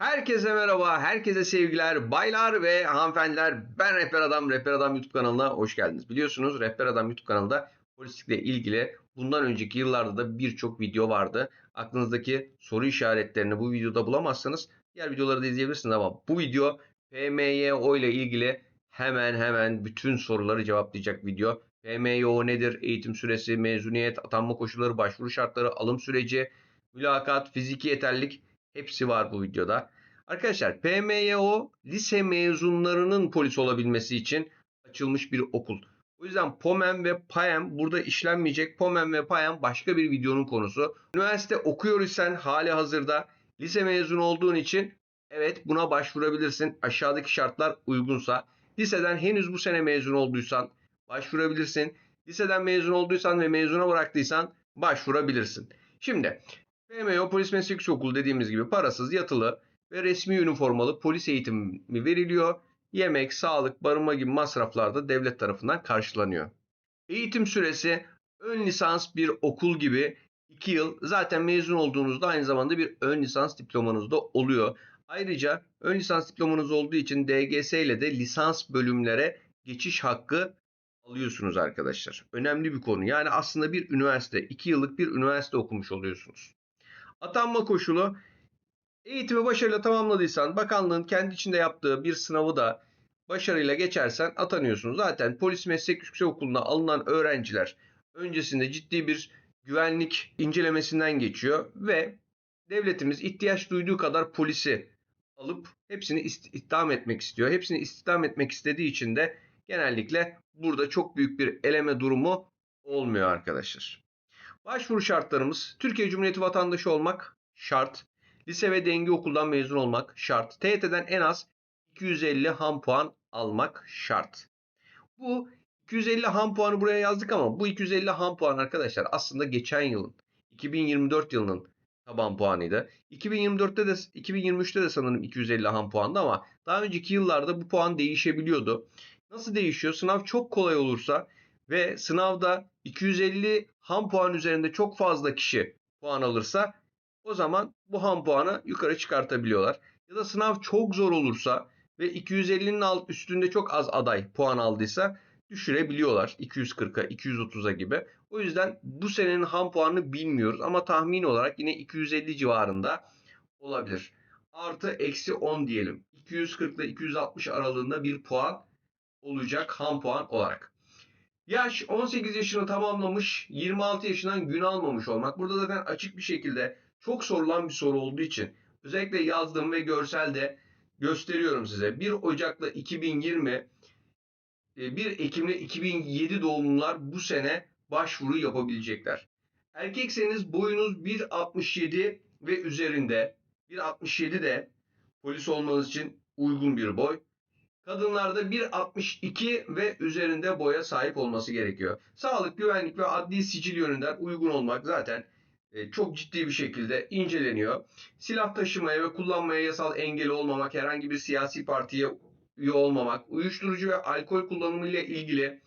Herkese merhaba, herkese sevgiler, baylar ve hanımefendiler. Ben Rehber Adam, Rehber Adam YouTube kanalına hoş geldiniz. Biliyorsunuz Rehber Adam YouTube kanalında polislikle ilgili bundan önceki yıllarda da birçok video vardı. Aklınızdaki soru işaretlerini bu videoda bulamazsanız diğer videoları da izleyebilirsiniz ama bu video PMYO ile ilgili hemen hemen bütün soruları cevaplayacak video. PMYO nedir? Eğitim süresi, mezuniyet, atanma koşulları, başvuru şartları, alım süreci, mülakat, fiziki yeterlilik hepsi var bu videoda. Arkadaşlar PMYO lise mezunlarının polis olabilmesi için açılmış bir okul. O yüzden POMEM ve PAYEM burada işlenmeyecek. POMEM ve PAYEM başka bir videonun konusu. Üniversite okuyor isen hali hazırda lise mezunu olduğun için evet buna başvurabilirsin. Aşağıdaki şartlar uygunsa. Liseden henüz bu sene mezun olduysan başvurabilirsin. Liseden mezun olduysan ve mezuna bıraktıysan başvurabilirsin. Şimdi PMO Polis Meslek Yüksekokulu dediğimiz gibi parasız, yatılı ve resmi üniformalı polis eğitimi veriliyor. Yemek, sağlık, barınma gibi masraflar da devlet tarafından karşılanıyor. Eğitim süresi ön lisans bir okul gibi 2 yıl zaten mezun olduğunuzda aynı zamanda bir ön lisans diplomanız da oluyor. Ayrıca ön lisans diplomanız olduğu için DGS ile de lisans bölümlere geçiş hakkı alıyorsunuz arkadaşlar. Önemli bir konu. Yani aslında bir üniversite, 2 yıllık bir üniversite okumuş oluyorsunuz. Atanma koşulu eğitimi başarıyla tamamladıysan bakanlığın kendi içinde yaptığı bir sınavı da başarıyla geçersen atanıyorsun. Zaten polis meslek yüksekokulu'na alınan öğrenciler öncesinde ciddi bir güvenlik incelemesinden geçiyor ve devletimiz ihtiyaç duyduğu kadar polisi alıp hepsini istihdam etmek istiyor. Hepsini istihdam etmek istediği için de genellikle burada çok büyük bir eleme durumu olmuyor arkadaşlar. Başvuru şartlarımız Türkiye Cumhuriyeti vatandaşı olmak şart. Lise ve denge okuldan mezun olmak şart. TYT'den en az 250 ham puan almak şart. Bu 250 ham puanı buraya yazdık ama bu 250 ham puan arkadaşlar aslında geçen yılın 2024 yılının taban puanıydı. 2024'te de 2023'te de sanırım 250 ham puandı ama daha önceki yıllarda bu puan değişebiliyordu. Nasıl değişiyor? Sınav çok kolay olursa ve sınavda 250 ham puan üzerinde çok fazla kişi puan alırsa o zaman bu ham puanı yukarı çıkartabiliyorlar. Ya da sınav çok zor olursa ve 250'nin alt üstünde çok az aday puan aldıysa düşürebiliyorlar 240'a 230'a gibi. O yüzden bu senenin ham puanını bilmiyoruz ama tahmin olarak yine 250 civarında olabilir. Artı eksi 10 diyelim. 240 ile 260 aralığında bir puan olacak ham puan olarak. Yaş 18 yaşını tamamlamış, 26 yaşından gün almamış olmak. Burada zaten açık bir şekilde çok sorulan bir soru olduğu için özellikle yazdım ve görselde gösteriyorum size. 1 Ocak'la 2020, 1 Ekim'le 2007 doğumlular bu sene başvuru yapabilecekler. Erkekseniz boyunuz 1.67 ve üzerinde. 1.67 de polis olmanız için uygun bir boy. Kadınlarda 1.62 ve üzerinde boya sahip olması gerekiyor. Sağlık, güvenlik ve adli sicil yönünden uygun olmak zaten e, çok ciddi bir şekilde inceleniyor. Silah taşımaya ve kullanmaya yasal engeli olmamak, herhangi bir siyasi partiye üye olmamak, uyuşturucu ve alkol kullanımı ile ilgili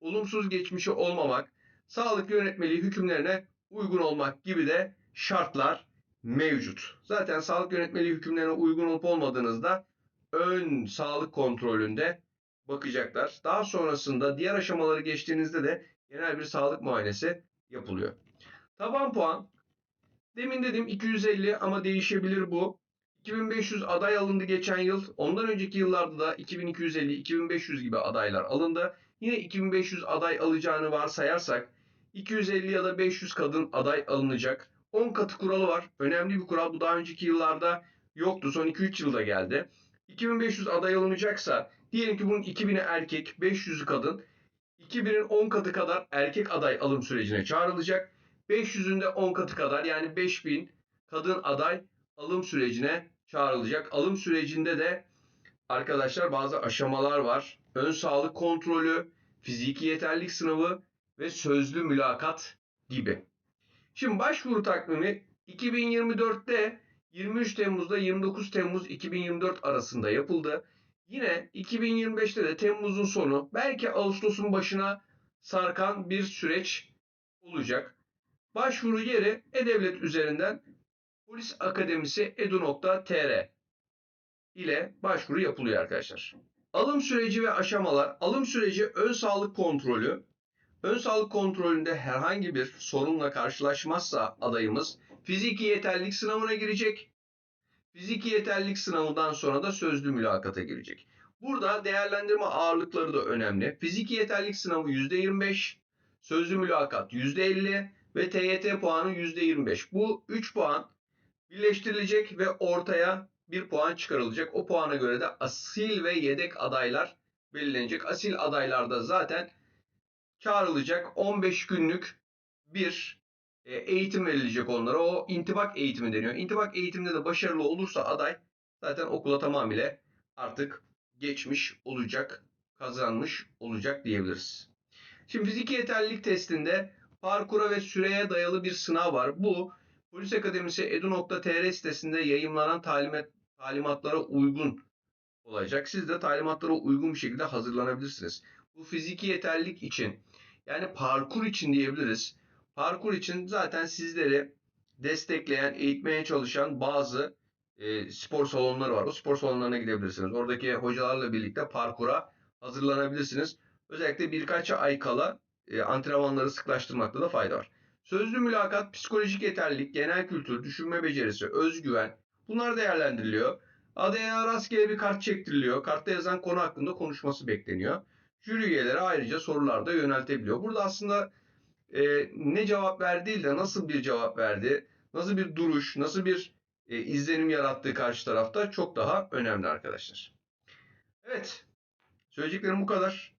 olumsuz geçmişi olmamak, sağlık yönetmeliği hükümlerine uygun olmak gibi de şartlar mevcut. Zaten sağlık yönetmeliği hükümlerine uygun olup olmadığınızda ön sağlık kontrolünde bakacaklar. Daha sonrasında diğer aşamaları geçtiğinizde de genel bir sağlık muayenesi yapılıyor. Taban puan demin dedim 250 ama değişebilir bu. 2500 aday alındı geçen yıl. Ondan önceki yıllarda da 2250, 2500 gibi adaylar alındı. Yine 2500 aday alacağını varsayarsak 250 ya da 500 kadın aday alınacak. 10 katı kuralı var. Önemli bir kural. Bu daha önceki yıllarda yoktu. Son 2-3 yılda geldi. 2500 aday alınacaksa diyelim ki bunun 2000'i erkek, 500'ü kadın. 2000'in 10 katı kadar erkek aday alım sürecine çağrılacak. 500'ün de 10 katı kadar yani 5000 kadın aday alım sürecine çağrılacak. Alım sürecinde de arkadaşlar bazı aşamalar var. Ön sağlık kontrolü, fiziki yeterlik sınavı ve sözlü mülakat gibi. Şimdi başvuru takvimi 2024'te 23 Temmuz'da 29 Temmuz 2024 arasında yapıldı. Yine 2025'te de Temmuz'un sonu belki Ağustos'un başına sarkan bir süreç olacak. Başvuru yeri E-Devlet üzerinden Polis Akademisi edu.tr ile başvuru yapılıyor arkadaşlar. Alım süreci ve aşamalar. Alım süreci ön sağlık kontrolü. Ön sağlık kontrolünde herhangi bir sorunla karşılaşmazsa adayımız fiziki yeterlilik sınavına girecek. Fiziki yeterlilik sınavından sonra da sözlü mülakata girecek. Burada değerlendirme ağırlıkları da önemli. Fiziki yeterlilik sınavı %25, sözlü mülakat %50 ve TYT puanı %25. Bu 3 puan birleştirilecek ve ortaya bir puan çıkarılacak. O puana göre de asil ve yedek adaylar belirlenecek. Asil adaylarda zaten çağrılacak 15 günlük bir eğitim verilecek onlara. O intibak eğitimi deniyor. İntibak eğitiminde de başarılı olursa aday zaten okula tamamıyla artık geçmiş olacak, kazanmış olacak diyebiliriz. Şimdi fiziki yeterlilik testinde parkura ve süreye dayalı bir sınav var. Bu Polis Akademisi edu.tr sitesinde yayımlanan talimat, talimatlara uygun olacak. Siz de talimatlara uygun bir şekilde hazırlanabilirsiniz. Bu fiziki yeterlilik için yani parkur için diyebiliriz. Parkur için zaten sizleri destekleyen, eğitmeye çalışan bazı e, spor salonları var. O spor salonlarına gidebilirsiniz. Oradaki hocalarla birlikte parkura hazırlanabilirsiniz. Özellikle birkaç ay kala e, antrenmanları sıklaştırmakta da fayda var. Sözlü mülakat, psikolojik yeterlilik, genel kültür, düşünme becerisi, özgüven bunlar değerlendiriliyor. Adaya rastgele bir kart çektiriliyor. Kartta yazan konu hakkında konuşması bekleniyor. Jüri üyeleri ayrıca sorular da yöneltebiliyor. Burada aslında e, ne cevap verdi değil de nasıl bir cevap verdi, nasıl bir duruş, nasıl bir e, izlenim yarattığı karşı tarafta çok daha önemli arkadaşlar. Evet, söyleyeceklerim bu kadar.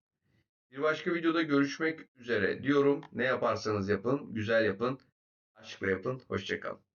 Bir başka videoda görüşmek üzere diyorum. Ne yaparsanız yapın, güzel yapın, aşkla yapın. Hoşçakalın.